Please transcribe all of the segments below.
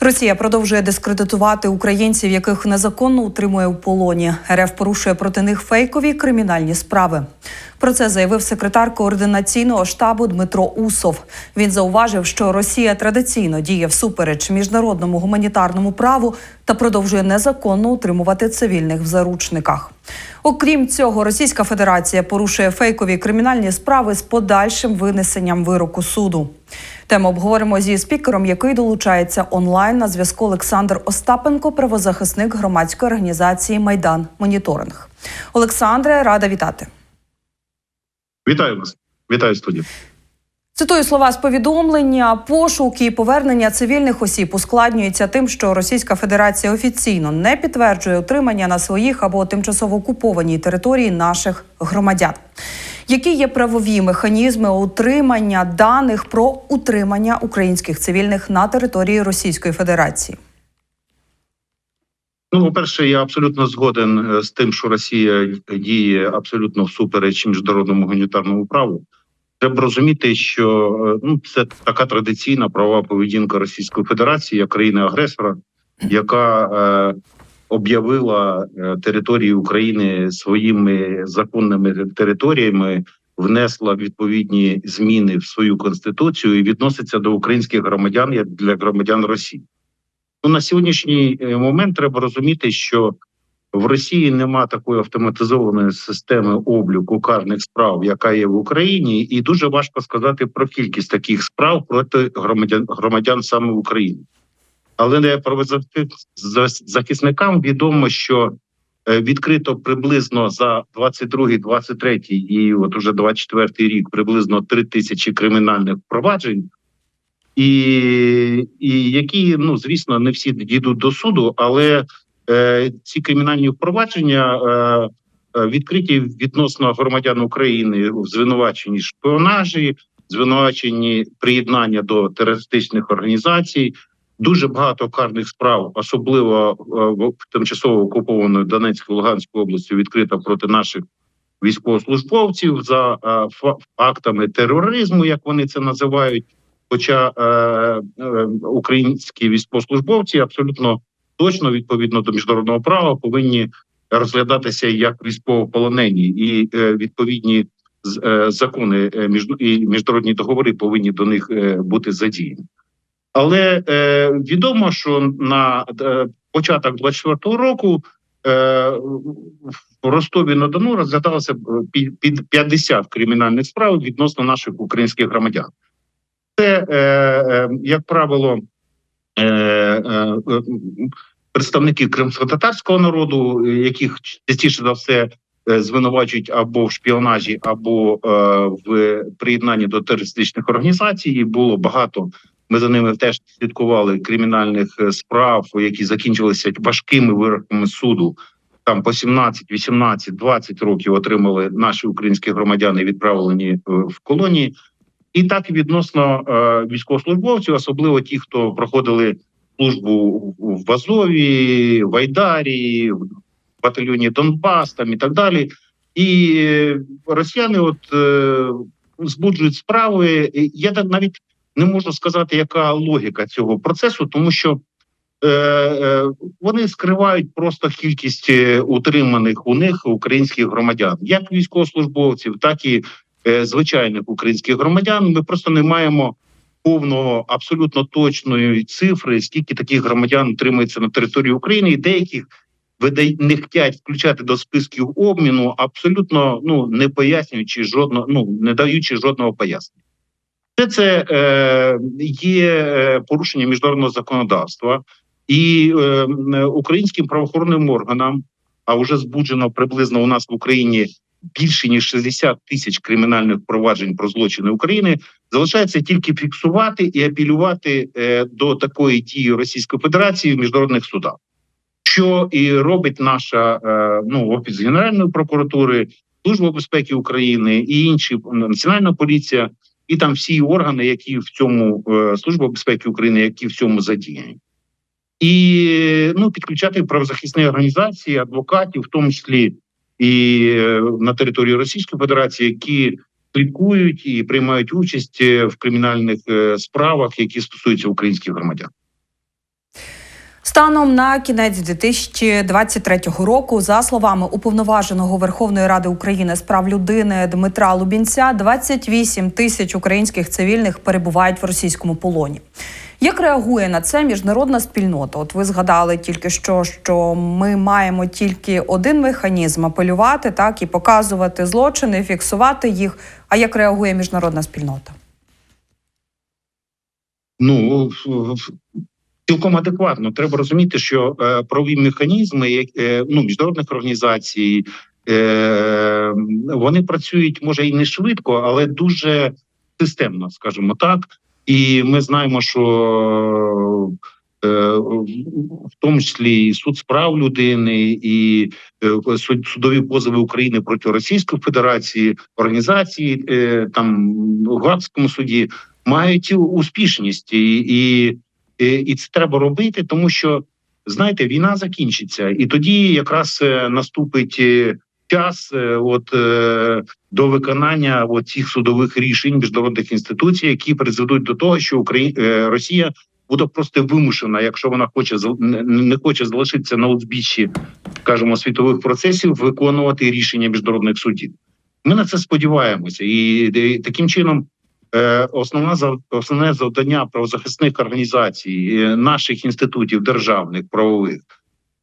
Росія продовжує дискредитувати українців, яких незаконно утримує у полоні. РФ порушує проти них фейкові кримінальні справи. Про це заявив секретар координаційного штабу Дмитро Усов. Він зауважив, що Росія традиційно діє всупереч міжнародному гуманітарному праву та продовжує незаконно утримувати цивільних в заручниках. Окрім цього, Російська Федерація порушує фейкові кримінальні справи з подальшим винесенням вироку суду. Тему обговоримо зі спікером, який долучається онлайн на зв'язку Олександр Остапенко, правозахисник громадської організації Майдан Моніторинг. Олександре, рада вітати. Вітаю вас, вітаю студію. Цитую слова з повідомлення. Пошук і повернення цивільних осіб ускладнюється тим, що Російська Федерація офіційно не підтверджує утримання на своїх або тимчасово окупованій території наших громадян. Які є правові механізми утримання даних про утримання українських цивільних на території Російської Федерації? Ну, по-перше, я абсолютно згоден е, з тим, що Росія діє абсолютно всупереч міжнародному гуманітарному праву. Треба розуміти, що е, ну це така традиційна правова поведінка Російської Федерації як країни-агресора, яка е, об'явила е, території України своїми законними територіями, внесла відповідні зміни в свою конституцію і відноситься до українських громадян як для громадян Росії. Ну на сьогоднішній е, момент треба розуміти, що в Росії нема такої автоматизованої системи обліку карних справ, яка є в Україні, і дуже важко сказати про кількість таких справ проти громадян громадян саме в Україні. Але правозахисникам відомо, що е, відкрито приблизно за 22-23 і от уже 24 рік приблизно 3 тисячі кримінальних впроваджень. І і які ну звісно не всі дійдуть до суду, але е, ці кримінальні впровадження е, е, відкриті відносно громадян України в звинуваченні шпіонажі, звинуваченні приєднання до терористичних організацій. Дуже багато карних справ, особливо е, в тимчасово окупованої Донецької Луганської області, відкрита проти наших військовослужбовців за е, фактами тероризму, як вони це називають. Хоча е, українські військовослужбовці абсолютно точно відповідно до міжнародного права повинні розглядатися як військовополонені, і відповідні закони і міжнародні договори повинні до них бути задіяні. Але е, відомо, що на е, початок 24-го року е, в Ростові на Дону розглядалося під, під 50 кримінальних справ відносно наших українських громадян. Це, е, е, як правило, е, е, представники кримсько-татарського народу, яких частіше за все е, звинувачують або в шпіонажі, або е, в приєднанні до терористичних організацій. І було багато. Ми за ними теж слідкували кримінальних е, справ, які закінчилися важкими вироками суду. Там по 17, 18, 20 років отримали наші українські громадяни, відправлені в колонії. І так відносно е, військовослужбовців, особливо ті, хто проходили службу в Азові, в Айдарі, в батальйоні Донбас там і так далі. І росіяни, от е, збуджують справи. Я так навіть не можу сказати, яка логіка цього процесу, тому що е, е, вони скривають просто кількість е, утриманих у них українських громадян, як військовослужбовців, так і Е, звичайних українських громадян. Ми просто не маємо повного абсолютно точної цифри, скільки таких громадян утримується на території України, і деяких не хотять включати до списків обміну, абсолютно ну не пояснюючи жодного, ну не даючи жодного пояснення. Це це е, є е, порушення міжнародного законодавства. І е, українським правоохоронним органам, а вже збуджено приблизно у нас в Україні більше ніж 60 тисяч кримінальних проваджень про злочини України залишається тільки фіксувати і апелювати до такої дії Російської Федерації в міжнародних судах, що і робить наша е, ну офіс Генеральної прокуратури, служба безпеки України і інші національна поліція, і там всі органи, які в цьому е, служба безпеки України, які в цьому задіяні. І ну підключати правозахисні організації, адвокатів, в тому числі і е, на території Російської Федерації, які слідкують і приймають участь е, в кримінальних справах, які стосуються українських громадян. Станом на кінець 2023 року, за словами уповноваженого Верховної Ради України з прав людини Дмитра Лубінця, 28 тисяч українських цивільних перебувають в російському полоні. Як реагує на це міжнародна спільнота? От ви згадали тільки що, що ми маємо тільки один механізм апелювати, так і показувати злочини, фіксувати їх. А як реагує міжнародна спільнота? Ну цілком адекватно. Треба розуміти, що е, правові механізми е, ну, міжнародних організацій е, вони працюють може і не швидко, але дуже системно, скажімо так. І ми знаємо, що е, в тому числі і суд справ людини, і е, суд- судові позови України проти Російської Федерації, організації е, там в Гаагському суді мають успішність, і, і, і, і це треба робити, тому що знаєте, війна закінчиться, і тоді якраз е, наступить е, час, е, от е, до виконання от цих судових рішень міжнародних інституцій, які призведуть до того, що Украї... е, Росія буде просто вимушена, якщо вона хоче не, хоче залишитися на узбіччі, скажімо, світових процесів, виконувати рішення міжнародних судів. Ми на це сподіваємося, і, е, таким чином. Е, Основна основне завдання правозахисних організацій, е, наших інститутів державних правових,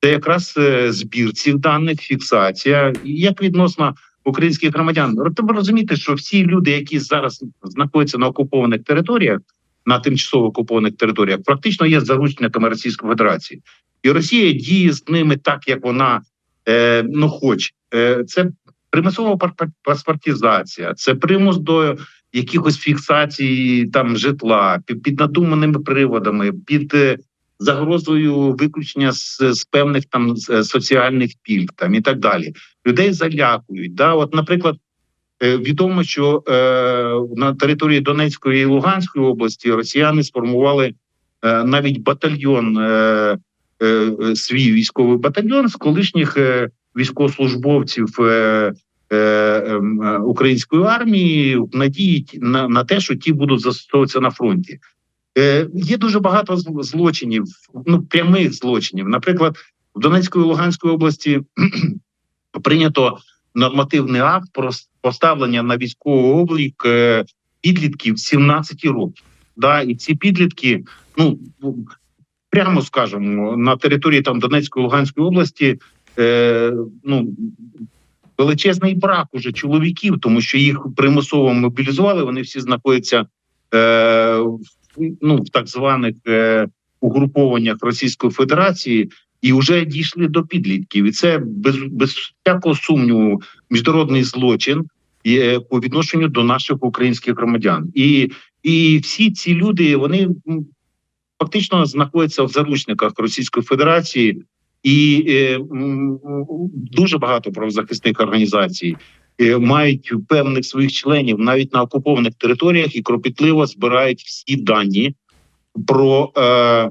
це якраз е, збір цих даних, фіксація, як відносно українських громадян. Ро- Треба розуміти, що всі люди, які зараз знаходяться на окупованих територіях, на тимчасово окупованих територіях, практично є заручниками Російської Федерації, і Росія діє з ними так, як вона е, ну хоче. Е, це примусова паспортизація, це примус до якихось фіксацій там житла під, під надуманими приводами, під е, загрозою виключення з, з певних там е, соціальних пільг там і так далі. Людей залякують. Да, от, наприклад, е, відомо, що е, на території Донецької і Луганської області росіяни сформували е, навіть батальйон, е, е, свій військовий батальйон з колишніх е, військовослужбовців. Е, української армії в надії на, на те, що ті будуть застосовуватися на фронті. Е, є дуже багато злочинів, ну прямих злочинів. Наприклад, в Донецької і Луганської області прийнято нормативний акт про поставлення на військовий облік е, підлітків 17 років. Да, і ці підлітки, ну прямо скажемо, на території там Донецької і Луганської області. Е, ну величезний брак уже чоловіків, тому що їх примусово мобілізували. Вони всі знаходяться е, ну, в так званих е, угрупованнях Російської Федерації. І вже дійшли до підлітків, і це без без всякого сумніву міжнародний злочин е, по відношенню до наших українських громадян. І, і всі ці люди вони фактично знаходяться в заручниках Російської Федерації, і е, дуже багато правозахисних організацій е, мають певних своїх членів навіть на окупованих територіях і кропітливо збирають всі дані про е,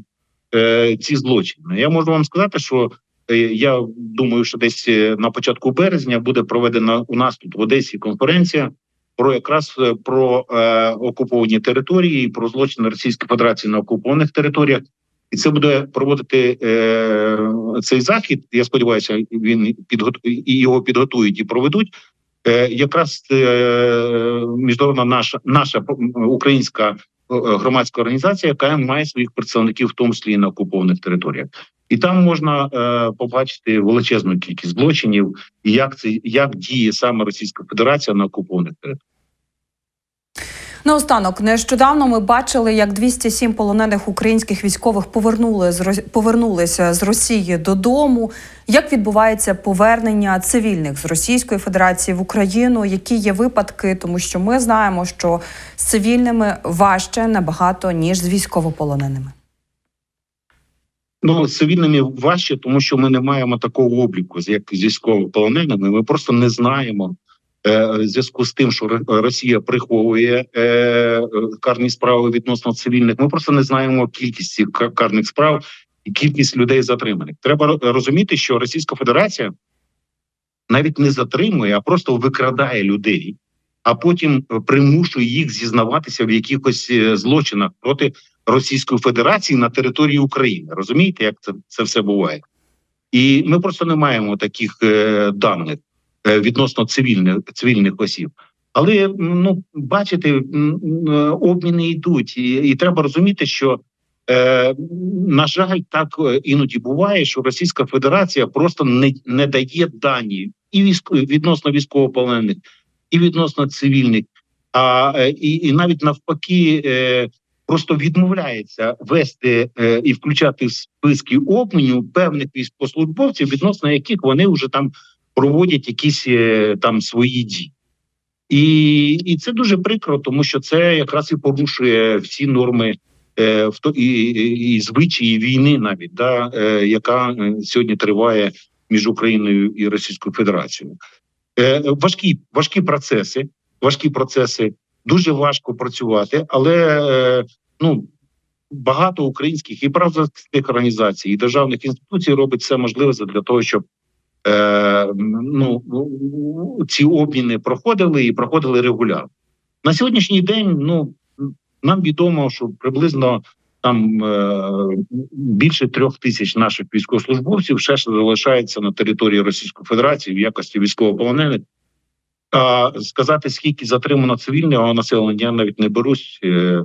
е, ці злочини. Я можу вам сказати, що е, я думаю, що десь е, на початку березня буде проведена у нас тут в Одесі конференція про якраз е, про е, окуповані території, про злочини Російської Федерації на окупованих територіях. І це буде проводити е, цей захід. Я сподіваюся, він підготу і його підготують і проведуть. Е, якраз е, міжнародна наша наша українська е, громадська організація, яка має своїх представників, в тому числі і на окупованих територіях, і там можна е, побачити величезну кількість злочинів, і як це як діє саме Російська Федерація на окупованих територіях. Наостанок, нещодавно ми бачили, як 207 полонених українських військових повернули з повернулися з Росії додому. Як відбувається повернення цивільних з Російської Федерації в Україну? Які є випадки? Тому що ми знаємо, що з цивільними важче набагато ніж з військовополоненими. Ну, цивільними важче, тому що ми не маємо такого обліку, як з військовополоненими. Ми просто не знаємо в зв'язку з тим, що Росія приховує е, е, карні справи відносно цивільних. Ми просто не знаємо кількість цих карних справ і кількість людей затриманих. Треба розуміти, що Російська Федерація навіть не затримує, а просто викрадає людей а потім е, примушує їх зізнаватися в якихось е, злочинах проти Російської Федерації на території України. Розумієте, як це, це все буває? І ми просто не маємо таких е, даних е, відносно цивільних цивільних осіб. Але ну бачите, е, обміни йдуть, і, і треба розуміти, що е, на жаль, так е, іноді буває, що Російська Федерація просто не, не дає дані і військ відносно військовополонених, і відносно цивільних, а е, і, і навіть навпаки. Е, Просто відмовляється вести е, і включати в списки обміню певних військовослужбовців, відносно яких вони вже там проводять якісь е, там свої дії. І, і це дуже прикро, тому що це якраз і порушує всі норми е, в то і, і, і звичаї війни, навіть да, е, яка е, сьогодні триває між Україною і Російською Федерацією. Е, важкі, важкі процеси, важкі процеси, дуже важко працювати, але е, ну. Багато українських і правозахисних організацій, і державних інституцій робить все можливе для того, щоб е, ну, ці обміни проходили і проходили регулярно. На сьогоднішній день ну нам відомо, що приблизно там е, більше трьох тисяч наших військовослужбовців ще залишається на території Російської Федерації в якості військовополонених. А сказати, скільки затримано цивільного населення, я навіть не берусь. Е,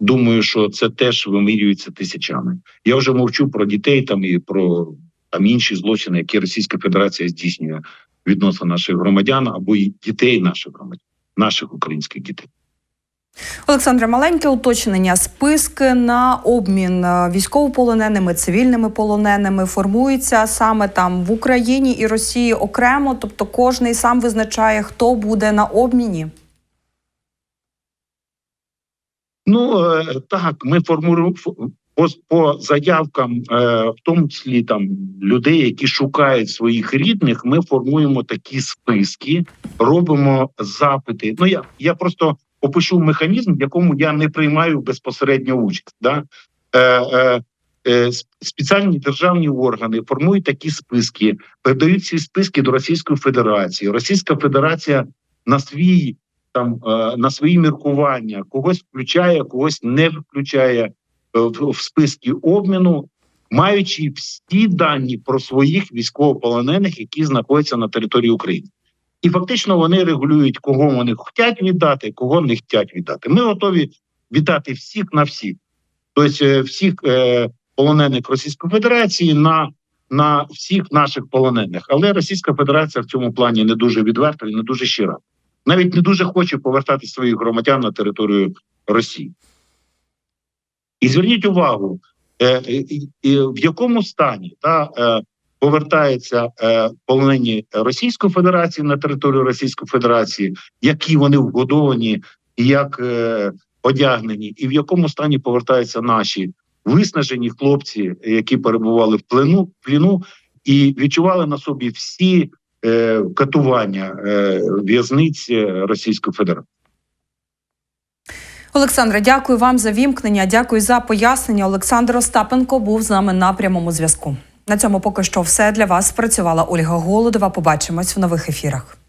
думаю, що це теж вимірюється тисячами. Я вже мовчу про дітей там і про там інші злочини, які Російська Федерація здійснює відносно наших громадян або й дітей наших громадян, наших українських дітей. Олександре, маленьке уточнення. Списки на обмін е, військовополоненими, цивільними полоненими формуються саме там в Україні і Росії окремо, тобто кожний сам визначає, хто буде на обміні. Ну е, так, ми формуємо по, по заявкам, е, в тому числі там людей, які шукають своїх рідних. Ми формуємо такі списки, робимо запити. Ну я, я просто опишу механізм, в якому я не приймаю безпосередньо участь. Да? Е, е, е, спеціальні державні органи формують такі списки, передають ці списки до Російської Федерації. Російська Федерація на свій там е, на свої міркування когось включає, когось не включає в, в списки обміну, маючи всі дані про своїх військовополонених, які знаходяться на території України. І фактично вони регулюють, кого вони хочуть віддати, кого не хочуть віддати. Ми готові віддати всіх на всіх, тобто е, всіх е, полонених Російської Федерації на на всіх наших полонених. Але Російська Федерація в цьому плані не дуже відверта і не дуже щира. Навіть не дуже хоче повертати своїх громадян на територію Росії. І зверніть увагу, е, в якому стані та, е, повертаються е, полонені Російської Федерації на територію Російської Федерації, які вони вгодовані як одягнені, і в якому стані повертаються наші виснажені хлопці, які перебували в плену, пліну, і відчували на собі всі катування в'язниць Російської Федерації. Олександре, дякую вам за вімкнення. Дякую за пояснення. Олександр Остапенко був з нами на прямому зв'язку. На цьому поки що все для вас. Працювала Ольга Голодова. Побачимось в нових ефірах.